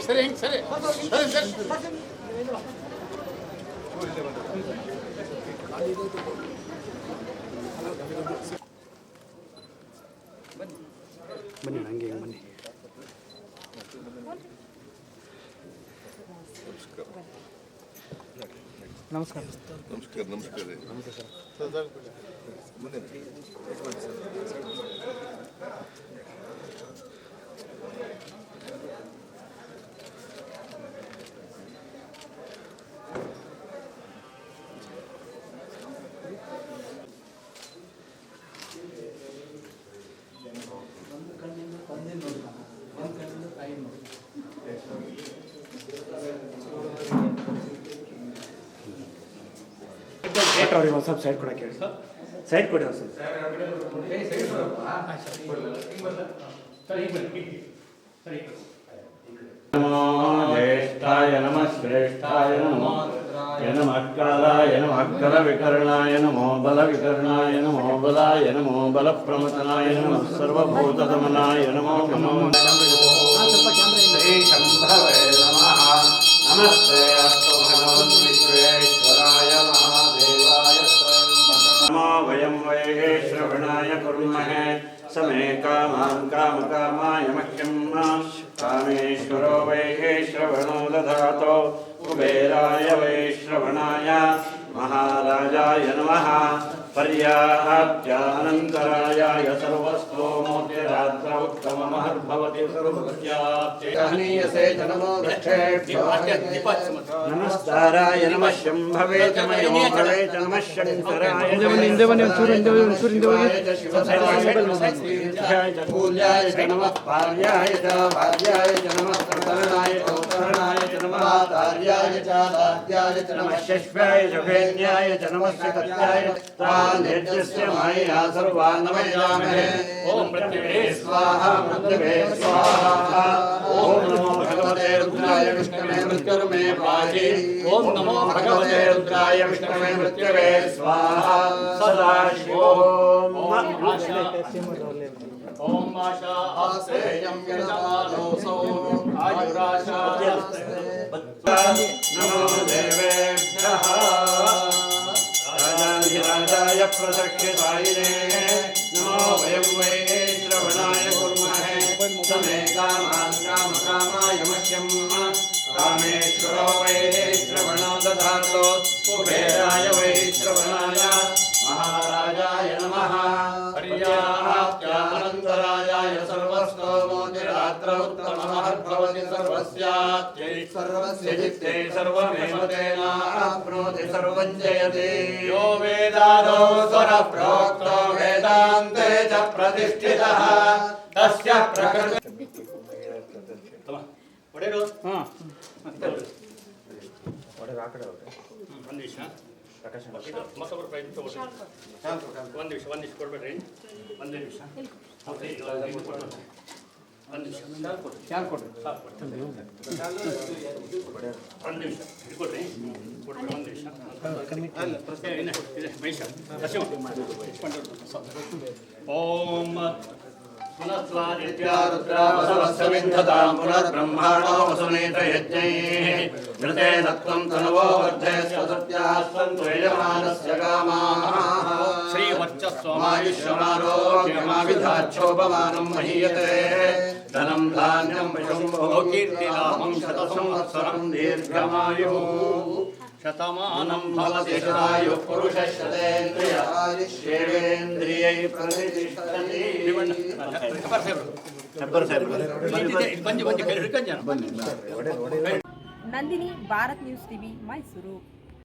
ಸರಿ ಹೆಂಗ್ ಸರಿ ಸರಿ ಸರಿ ಬನ್ನಿ ಹಂಗೆ ಬನ್ನಿ ನಮಸ್ಕಾರ ನಮಸ್ಕಾರ ನಮಸ್ಕಾರ ಡಾಕ್ಟರ್ ಅವ್ರಿಗೆ ಒಂದು ಸ್ವಲ್ಪ ಸೈಡ್ ಕೊಡಕ್ಕೆ ಹೇಳಿ ಸೈಡ್ ಕೊಡಿ ಒಂದು ಸ್ವಲ್ಪ नमो ज्येष्ठाय नमः श्रेष्ठाय नमो नमः कालाय नमः करविकर्णाय नमो बलविकर्णाय नमो बलाय नमो बलप्रमतनाय नमः सर्वभूतदमनाय नमो नमो श्रीशम्भवे नमः नमस्ते अस्तु भगवन् विश्वेश्वराय वै श्रवणाय कुर्महे, समे कामां कामकामाय मह्यं माँ कामेश्वरो वै श्रवणो दधातो, कुबेराय वै श्रवणाय। महाराजाय नमः। पर्याप्यानन्तरायाय सर्वस्तोमोऽतिरात्र उत्तममहर्भवति सर्वस्याप्यहनीयसे जनमो नमस्काराय नमः शम्भवे चमयो भवे च नमः शङ्कराय पूल्याय च नमः पार्याय च भार्याय च नमः प्रकरणाय चौकरणाय च नमः कार्याय च दाद्याय च नमः शश्वाय च भेन्याय च नमः कत्याय यज्ञस्य मायया सर्वाङ्गमयामहे स्वाहा पृथिवे नमो भगवते रुद्राय विष्णवे मृत्युर्मे पाहि। ॐ नमो भगवते रुद्राय विष्णवे स्वाहा। सदा शिवोम राजाधिराजाय प्रदक्षितायिने नमो वयं वै श्रवणाय कुर्महे। समे कामान् कामकामाय मह्यं कामेश्वरो वै श्रवणो दधातो। कुबेराय రాత్ర ఉత్తమహర్భవతి సర్వస్యాై సర్వస్యై సర్వమేవ తేనాప్నోతి సర్వం జయతి యో వేదాదో స్వర ప్రోక్తో వేదాంతే చ ప్రతిష్ఠితః. తస్య ప్రకృతి. ಒಡೆಯರು ಒಡೆಯರು ಆ ಕಡೆ ಹೊರಟೆ ಒಂದು ನಿಮಿಷ ಪ್ರಕಾಶ್ ಮತ್ತೊಬ್ಬರು ಪ್ರಯತ್ನ ಒಂದು ನಿಮಿಷ ಯಾರು ಕೊಡ್ರಿ ಒಂದು ನಿಮಿಷ ಇದು ಕೊಡ್ರಿ ಕೊಡ್ರಿ ಒಂದು ನಿಮಿಷ ಏ, ಇಲ್ಲ, ಇದೆ, ಮಹೇಶ, ನರಸಿಂಹ. ಓಂ ಪುನಸ್ವಾದಿತ್ಯ रुद्रावसवस्समिन्धतां पुनर्ब्रह्माणो वसुनेत यज्ञैः घृते दत्त्वं तनुवो वर्धे स्वसत्याः सन्तु यजमानस्य कामाः श्रीवर्चस्वमायुष्यमारोग्यमाविधाच्छोपमानं महीयते धनं धान्यं विशुम्भो कीर्तिनामं शतसंवत्सरं दीर्घमायुः शतमानं भवति शतायुः पुरुषः शतेन्द्रिय आयुष्येवेन्द्रियैः प्रतिष्ठति ಬಂದು ಬಂದು ಕೈ ಹಿಡ್ಕೊಂಡು ಜನ ನಂದಿನಿ ಭಾರತ್ ನ್ಯೂಸ್ ಟಿವಿ ಮೈಸೂರು